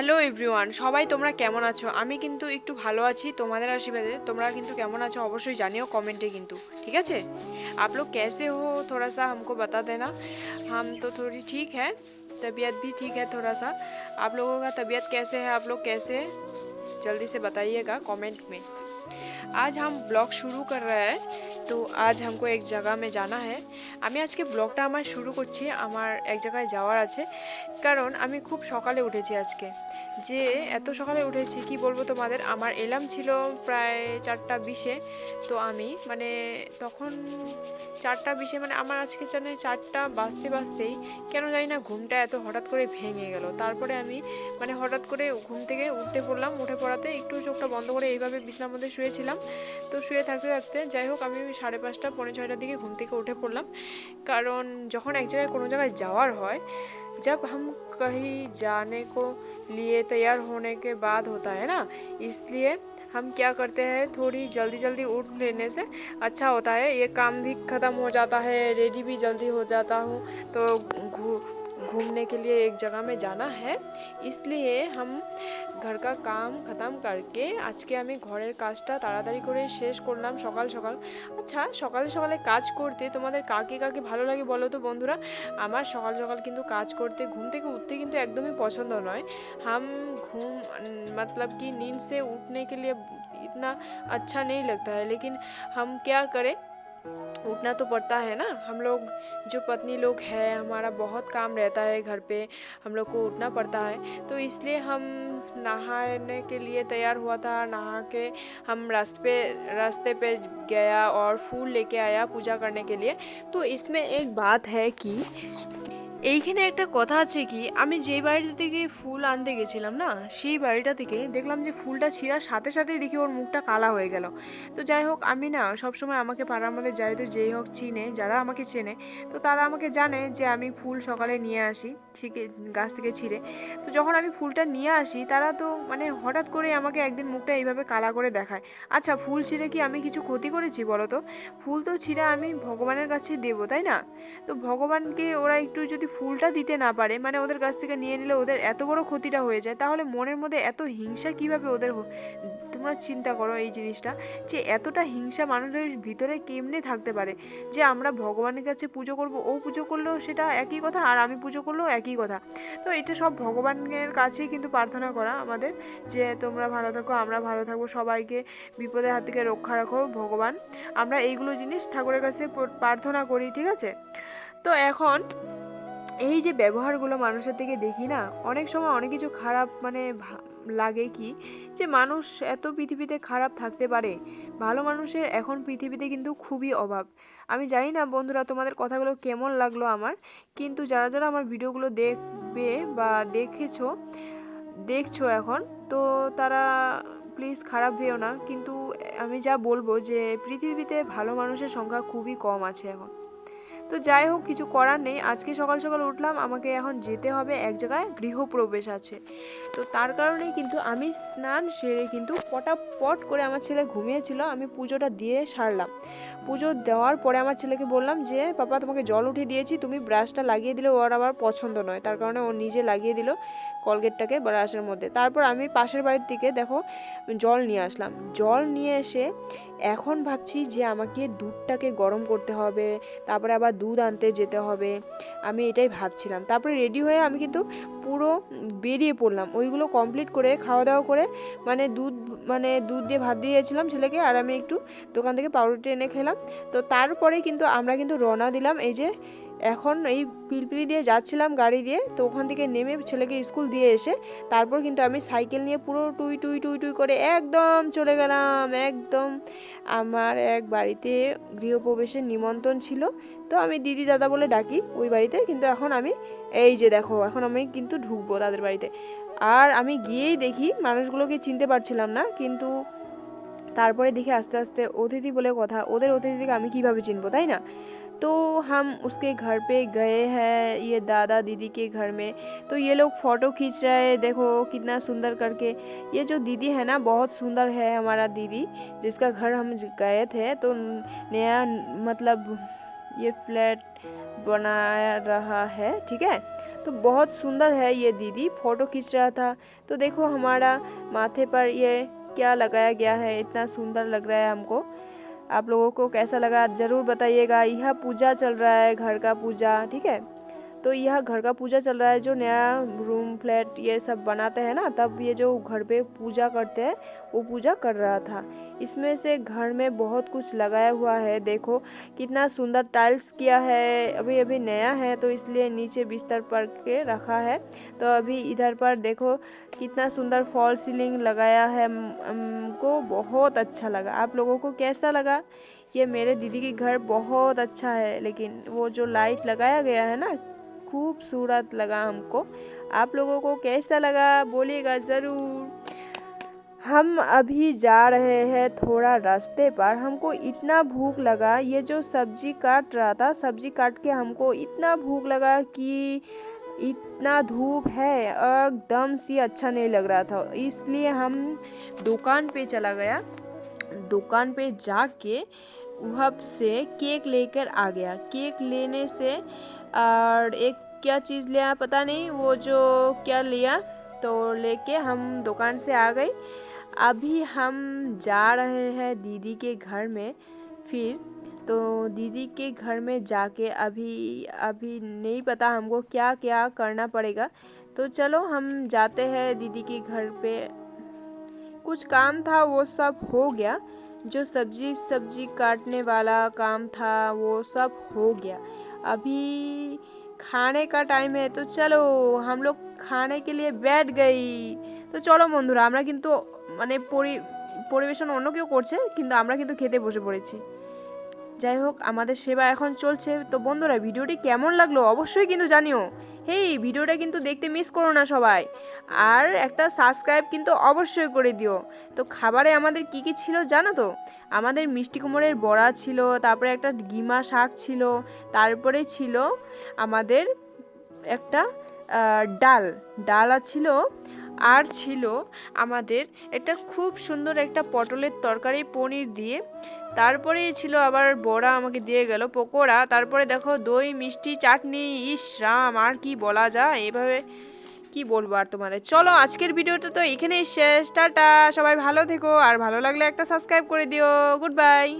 Hello everyone সবাই তোমরা কেমন আছো আমি কিন্তু একটু ভালো আছি তোমাদের আশীর্বাদে তোমরা কিন্তু কেমন আছো অবশ্যই জানিও কমেন্টে কিন্তু ঠিক আছে आप लोग कैसे हो थोड़ा सा हमको बता देना हम तो थोड़ी ठीक है तबीयत भी ठीक है थोड़ा सा आप लोगों का तबीयत कैसे है आप लोग कैसे हैं जल्दी से बताइएगा कमेंट में आज हम ব্লগ শুরু कर रहे हैं তো আজ हमको एक जगह में जाना है আমি আজকে ব্লগটা আমার শুরু করছি আমার এক জায়গায় যাওয়ার আছে কারণ আমি খুব সকালে উঠেছি আজকে যে এত সকালে উঠেছি কি বলবো তোমাদের আমার এলাম ছিল প্রায় চারটা বিশে তো আমি মানে তখন চারটা বিশে মানে আমার আজকে জানে চারটা বাজতে বাজতেই কেন জানি না ঘুমটা এত হঠাৎ করে ভেঙে গেল তারপরে আমি মানে হঠাৎ করে ঘুম থেকে উঠে পড়লাম উঠে পড়াতে একটু চোখটা বন্ধ করে এইভাবে বিছনার মধ্যে শুয়েছিলাম তো শুয়ে থাকতে থাকতে যাই হোক আমি সাড়ে পাঁচটা পৌনে ছয়টার দিকে ঘুম থেকে উঠে পড়লাম কারণ যখন এক জায়গায় কোনো জায়গায় যাওয়ার হয় जब हम कहीं जाने को लिए तैयार होने के बाद होता है ना इसलिए हम क्या करते हैं थोड़ी जल्दी जल्दी उठ लेने से अच्छा होता है ये काम भी ख़त्म हो जाता है रेडी भी जल्दी हो जाता हूँ तो घू- घूमने के लिए एक जगह में जाना है इसलिए हम ঘর কা কাম খতম করকে আজকে আমি ঘরের কাজটা তাড়াতাড়ি করে শেষ করলাম সকাল সকাল আচ্ছা সকালে সকালে কাজ করতে তোমাদের কাকে কাকে ভালো লাগে বলো তো বন্ধুরা আমার সকাল সকাল কিন্তু কাজ করতে ঘুম থেকে উঠতে কিন্তু একদমই পছন্দ নয় हम घूम मतलब कि नींद से उठने के लिए इतना अच्छा नहीं लगता है लेकिन हम क्या करें उठना तो पड़ता है ना। हम लोग, जो पत्नी लोग हैं, हमारा बहुत काम रहता है घर पे, हम लोग को उठना पड़ता है। तो इसलिए हम नहाने के लिए तैयार हुआ था, नहा के हम रास्ते पे रास्ते पे गया और फूल लेके आया पूजा करने के लिए। तो इसमें एक बात है कि এইখানে একটা কথা আছে কি, আমি যেই বাড়িটা থেকে ফুল আনতে গেছিলাম না, সেই বাড়িটা থেকে দেখলাম যে ফুলটা ছিঁড়ার সাথে সাথেই দেখি ওর মুখটা কালা হয়ে গেল। তো যাই হোক, আমি না সবসময় আমাকে পাড়ার মধ্যে যাই তো যেই হোক চিনে, যারা আমাকে চেনে, তো তারা আমাকে জানে যে আমি ফুল সকালে নিয়ে আসি, ছিকে, গাছ থেকে ছিঁড়ে। তো যখন আমি ফুলটা নিয়ে আসি, তারা তো মানে হঠাৎ করে আমাকে একদিন মুখটা এইভাবে কালা করে দেখায়। আচ্ছা ফুল ছিঁড়ে কি আমি কিছু ক্ষতি করেছি বলো তো? ফুল তো ছিঁড়ে আমি ভগবানের কাছে দেবো, তাই না? তো ভগবানকে ওরা একটু যদি ফুলটা দিতে না পারে মানে ওদের কাছ থেকে নিয়ে নিলে ওদের এত বড় ক্ষতিটা হয়ে যায়, তাহলে মনের মধ্যে এত হিংসা কীভাবে ওদের তোমরা চিন্তা করো এই জিনিসটা, যে এতটা হিংসা মানুষের ভিতরে কেমনে থাকতে পারে? যে আমরা ভগবানের কাছে পুজো করব, ও পুজো করলেও সেটা একই কথা আর আমি পুজো করলেও একই কথা। তো এটা সব ভগবানের কাছেই কিন্তু প্রার্থনা করা আমাদের, যে তোমরা ভালো থাকো, আমরা ভালো থাকব, সবাইকে বিপদের হাত থেকে রক্ষা রাখো ভগবান। আমরা এইগুলো জিনিস ঠাকুরের কাছে প্রার্থনা করি, ঠিক আছে? তো এখন এই যে ব্যবহারগুলো মানুষের থেকে দেখি না, অনেক সময় অনেক কিছু খারাপ মানে লাগে কি যে মানুষ এত পৃথিবীতে খারাপ থাকতে পারে, ভালো মানুষের এখন পৃথিবীতে কিন্তু খুবই অভাব। আমি জানি না বন্ধুরা তোমাদের কথাগুলো কেমন লাগল আমার, কিন্তু যারা যারা আমার ভিডিওগুলো দেখবে বা দেখেছ, দেখছ এখন, তো তারা প্লিজ খারাপ ভেও না, কিন্তু আমি যা বলব যে পৃথিবীতে ভালো মানুষের সংখ্যা খুবই কম আছে এখন। তো যাই হোক, কিছু করার নেই। আজকে সকাল সকাল উঠলাম, আমাকে এখন যেতে হবে। এক জায়গায় গৃহপ্রবেশ আছে। তো তার কারণে কিন্তু আমি স্নান সেরে কিন্তু পটাপট করে আমার ছেলে ঘুমিয়েছিল। আমি পুজোটা দিয়ে সারলাম। পুজো দেওয়ার পরে আমার ছেলেকে বললাম যে, পাপা, তোমাকে জল উঠিয়ে দিয়েছি। তুমি ব্রাশটা লাগিয়ে দিলে ওর আবার পছন্দ নয়। তার কারণে ও নিজে লাগিয়ে দিল। কলগেটটাকে ব্রাশের মধ্যে। তারপর আমি পাশের বাড়ির থেকে দেখো জল নিয়ে আসলাম। জল নিয়ে এসে এখন ভাবছি যে আমাকে দুধটাকে গরম করতে হবে, তারপরে আবার দুধ আনতে যেতে হবে। আমি এটাই ভাবছিলাম। তারপরে রেডি হয়ে আমি কিন্তু পুরো বেরিয়ে পড়লাম। ওইগুলো কমপ্লিট করে খাওয়া দাওয়া করে মানে দুধ মানে দুধ দিয়ে ভাত দিয়েছিলাম ছেলেকে আর আমি একটু দোকান থেকে পাউরুটি এনে খেলাম। তো তারপরে কিন্তু আমরা কিন্তু রওনা দিলাম এই যে এখন এই পিলপিলি দিয়ে যাচ্ছিলাম গাড়ি দিয়ে, তো ওখান থেকে নেমে ছেলেকে স্কুল দিয়ে এসে তারপর কিন্তু আমি সাইকেল নিয়ে পুরো টুই টুই টুই টুই করে একদম চলে গেলাম, একদম। আমার এক বাড়িতে গৃহপ্রবেশের নিমন্ত্রণ ছিল, তো আমি দিদি দাদা বলে ডাকি ওই বাড়িতে, কিন্তু এখন আমি এই যে দেখো, এখন আমি কিন্তু ঢুকবো তাদের বাড়িতে। আর আমি গিয়েই দেখি মানুষগুলোকে চিনতে পারছিলাম না, কিন্তু তারপরে দেখি আস্তে আস্তে অতিথি বলে কথা, ওদের অতিথিকে আমি কীভাবে চিনবো, তাই না? तो हम उसके घर पे गए हैं, ये दादा दीदी के घर में। तो ये लोग फ़ोटो खींच रहे हैं, देखो कितना सुंदर करके। ये जो दीदी है ना, बहुत सुंदर है हमारा दीदी, जिसका घर हम गए थे तो नया मतलब ये फ्लैट बनाया रहा है, ठीक है? तो बहुत सुंदर है ये दीदी, फ़ोटो खींच रहा था। तो देखो हमारा माथे पर ये क्या लगाया गया है, इतना सुंदर लग रहा है हमको। आप लोगों को कैसा लगा ज़रूर बताइएगा। यह पूजा चल रहा है, घर का पूजा, ठीक है? तो यह घर का पूजा चल रहा है, जो नया रूम फ्लैट ये सब बनाते हैं ना, तब ये जो घर पे पूजा करते हैं, वो पूजा कर रहा था। इसमें से घर में बहुत कुछ लगाया हुआ है, देखो, कितना सुंदर टाइल्स किया है अभी अभी नया है तो इसलिए नीचे बिस्तर पर के रखा है। तो अभी इधर पर देखो, कितना सुंदर फॉल सीलिंग लगाया है हमको बहुत अच्छा लगा। आप लोगों को कैसा लगा? ये मेरे दीदी के घर बहुत अच्छा है, लेकिन वो जो लाइट लगाया गया है ना खूबसूरत लगा हमको। आप लोगों को कैसा लगा बोलिएगा ज़रूर। हम अभी जा रहे हैं थोड़ा रास्ते पर। हमको इतना भूख लगा, ये जो सब्ज़ी काट रहा था, सब्ज़ी काट के हमको इतना भूख लगा कि इतना धूप है, एकदम सी अच्छा नहीं लग रहा था। इसलिए हम दुकान पे चला गया। दुकान पे जाके वहाँ से केक लेकर आ गया। केक लेने से, और एक क्या चीज़ लिया पता नहीं, वो जो क्या लिया तो लेके हम दुकान से आ गए। अभी हम जा रहे हैं दीदी के घर में फिर तो दीदी के घर में जाके अभी अभी नहीं पता हमको क्या क्या करना पड़ेगा। तो चलो हम जाते हैं दीदी के घर पे। कुछ काम था, वो सब हो गया। जो सब्जी सब्जी काटने वाला काम था वो सब हो गया अभी खाने का টাইম है তো চলো हम लोग খানে के लिए बैठ गई তো চলো বন্ধুরা আমরা কিন্তু মানে পরি পরিবেশন অন্য কেউ করছে কিন্তু আমরা কিন্তু খেতে বসে পড়েছি যাই হোক আমাদের সেবা এখন চলছে তো বন্ধুরা ভিডিওটি কেমন লাগলো অবশ্যই কিন্তু জানিও হেই, ভিডিওটা কিন্তু দেখতে মিস করো না সবাই। আর একটা সাবস্ক্রাইব কিন্তু অবশ্যই করে দিও। তো খাবারে আমাদের কি কি ছিল জানো তো? আমাদের মিষ্টি কুমড়ের বড়া ছিল, তারপরে একটা গিমা শাক ছিল, তারপরে ছিল আমাদের একটা ডাল। ডাল ছিল, আর ছিল আমাদের একটা খুব সুন্দর একটা পটলের তরকারি পনির দিয়ে তারপরে ছিল আবার বড়া আমাকে দিয়ে গেল, পকোড়া, তারপরে দেখো দই, মিষ্টি, চাটনি, ইস রাম, আর কি বলা যায়, এভাবে কি বলব আর তোমাদের। চলো আজকের ভিডিওটা তো এখানেই শেষ, টাটা, সবাই ভালো থেকো, আর ভালো লাগলে একটা সাবস্ক্রাইব করে দিও গুড বাই